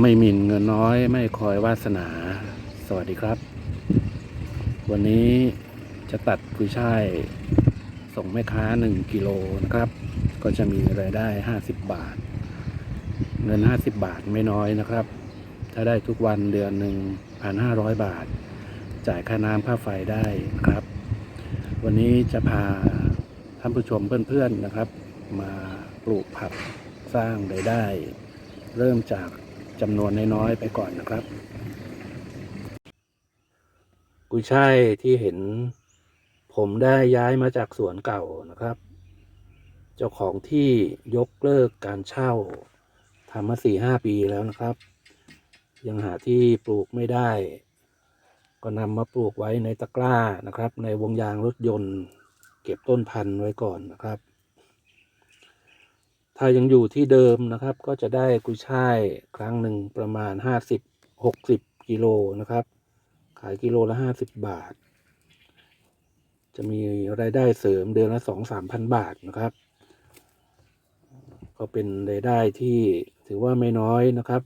ไม่หมิ่นเงินน้อย ไม่คอยวาสนา สวัสดีครับ วันนี้จะตัดกุยช่าย ส่งแม่ค้า 1กิโลนะครับ ก็จะมีรายได้ 50 บาท เงิน 50 บาทไม่น้อยนะครับ ถ้าได้ทุกวันเดือนหนึ่ง1,500บาท จ่ายค่าน้ำค่าไฟได้ครับ วันนี้จะพาท่านผู้ชมเพื่อนๆนะครับ มาปลูกผักสร้างรายได้ เริ่มจาก จำนวนน้อยๆไปก่อนนะครับ กุยช่ายที่เห็น ผมได้ย้ายมาจากสวนเก่านะครับ เจ้าของที่ยกเลิกการเช่าทำมาสี่ห้าปีแล้วนะครับ ยังหาที่ปลูกไม่ได้ ก็นำมาปลูกไว้ในตะกร้านะครับ ในวงยางรถยนต์ เก็บต้นพันธุ์ไว้ก่อนนะครับ ถ้ายังอยู่ที่เดิมนะครับ ก็จะได้กุยช่ายครั้งหนึ่งประมาณห้าสิบหกสิบกิโลนะครับ ขายกิโลละห้าสิบบาท จะมีรายได้เสริมเดือนละสองสามพันบาทนะครับ ก็เป็นรายได้ที่ถือว่าไม่น้อยนะครับ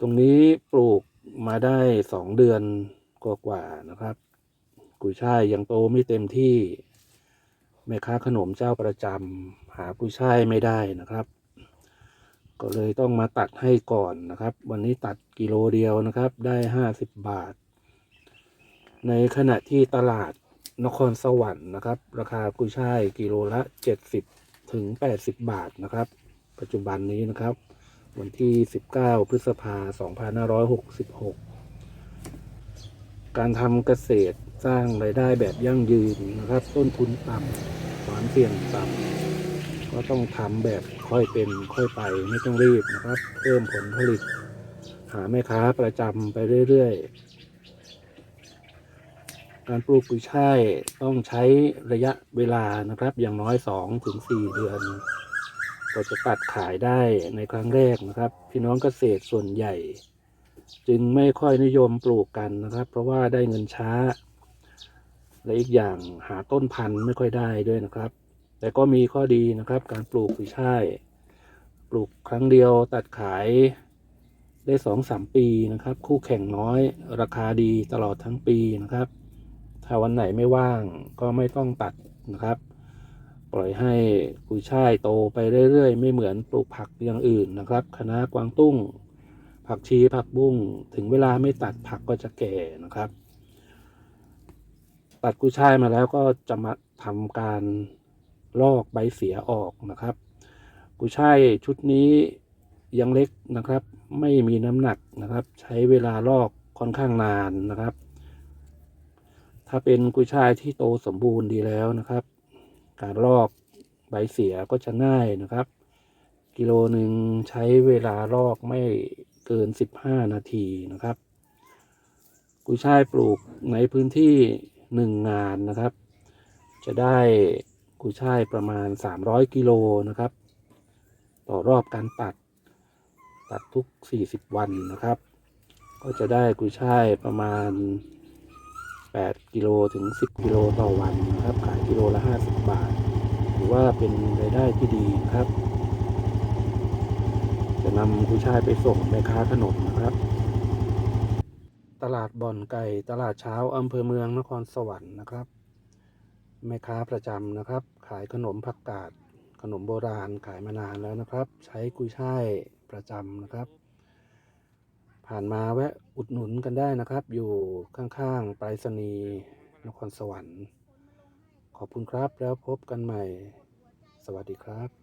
ตรงนี้ปลูกมาได้สองเดือนกว่าๆนะครับ กุยช่ายยังโตไม่เต็มที่แม่ค้าขนมเจ้าประจำากุยช่ายไม่ได้นะครับ ก็เลยต้องมาตัดให้ก่อนนะครับ วันนี้ตัดกิโลเดียวนะครับ ได้ห้าสิบบาท ในขณะที่ตลาดนครสวรรค์นะครับ ราคากุยช่ายกิโลละเจ็ดสิบถึงแปดสิบบาทนะครับ ปัจจุบันนี้นะครับ วันที่สิบเก้าพฤษภาสองพันห้าร้อยหกสิบหกการทำเกษตรสร้างรายได้แบบยั่งยืนนะครับ ต้นทุนต่ำความเสี่ยงต่ำ ก็ต้องทำแบบค่อยเป็นค่อยไปไม่ต้องรีบนะครับ เพิ่มผลผลิต หาแม่ค้าประจำไปเรื่อยๆ การปลูกกุยช่ายต้องใช้ระยะเวลานะครับ อย่างน้อย2ถึง4เดือนก็จะตัดขายได้ในครั้งแรกนะครับ พี่น้องเกษตรส่วนใหญ่ จึงไม่ค่อยนิยมปลูกกันนะครับ เพราะว่าได้เงินช้า และอีกอย่างหาต้นพันธุ์ไม่ค่อยได้ด้วยนะครับ แต่ก็มีข้อดีนะครับการปลูกกุยช่าย ปลูกครั้งเดียวตัดขายได้สองสามปีนะครับ คู่แข่งน้อย ราคาดีตลอดทั้งปีนะครับ ถ้าวันไหนไม่ว่างก็ไม่ต้องตัดนะครับ ปล่อยให้กุยช่ายโตไปเรื่อยๆ ไม่เหมือนปลูกผักอย่างอื่นนะครับคณะกวางตุ้ง ผักชีผักบุ้ง ถึงเวลาไม่ตัดผักก็จะแก่นะครับ ตัดกุยช่ายมาแล้วก็จะมาทำการ ลอกใบเสียออกนะครับ กุยช่ายชุดนี้ยังเล็กนะครับ ไม่มีน้ำหนักนะครับ ใช้เวลาลอกค่อนข้างนานนะครับ ถ้าเป็นกุยช่ายที่โตสมบูรณ์ดีแล้วนะครับ การลอกใบเสียก็จะง่ายนะครับ กิโลหนึ่งใช้เวลาลอกไม่เกิน 15 นาทีนะครับ กุยช่ายปลูกในพื้นที่หนึ่งงานนะครับ จะได้ กุยช่ายประมาณ 300 กิโลนะครับ ต่อรอบการตัด ตัดทุก 40 วันนะครับ ก็จะได้กุยช่ายประมาณ 8 กิโลถึง 10 กิโลต่อวันนะครับ ขายกิโลละ 50 บาท ถือว่าเป็นรายได้ที่ดีครับ จะนำกุยช่ายไปส่งแม่ค้าขนมนะครับตลาดบ่อนไก่ ตลาดเช้าอำเภอเมืองนครสวรรค์นะครับ แม่ค้าประจำนะครับ ขายขนมผักกาดขนมโบราณขายมานานแล้วนะครับ ใช้กุยช่ายประจำนะครับ ผ่านมาแวะอุดหนุนกันได้นะครับ อยู่ข้างๆไปรษณีย์นครสวรรค์ ขอบคุณครับแล้วพบกันใหม่ สวัสดีครับ